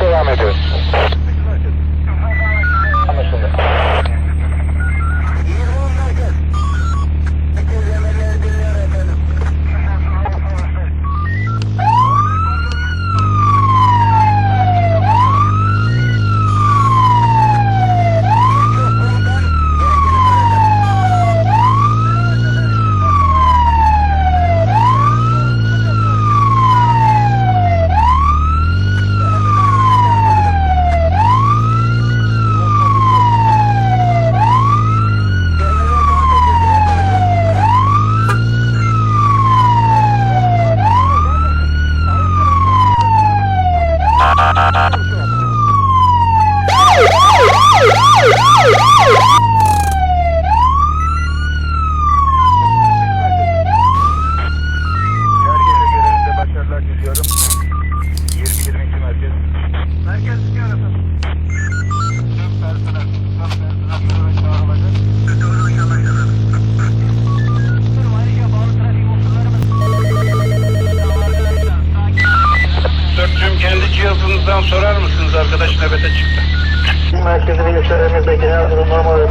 devam ediyoruz. kendi cihazınızdan sorar mısınız arkadaş nöbete çıktı? Merkezine geçer genel durum normal.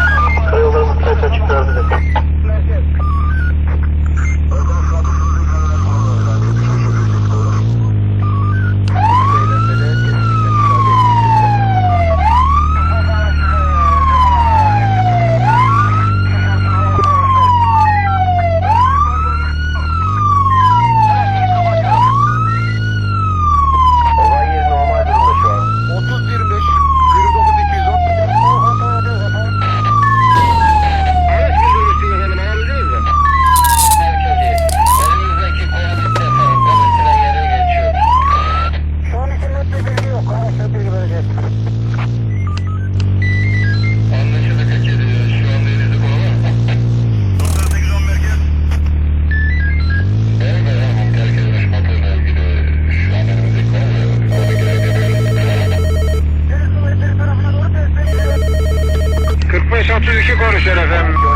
Karayollarımız tekrar çıkardı. Of citizen.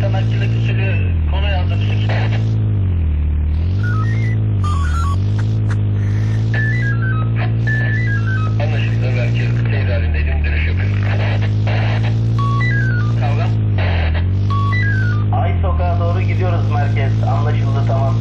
Temelcilik usulü kolay aldırmıştık. Anlaşıldı. Merkez seyir halindeydim. Dönüş yapıyorum. Kavga. Ay sokağa doğru gidiyoruz merkez. Anlaşıldı tamam.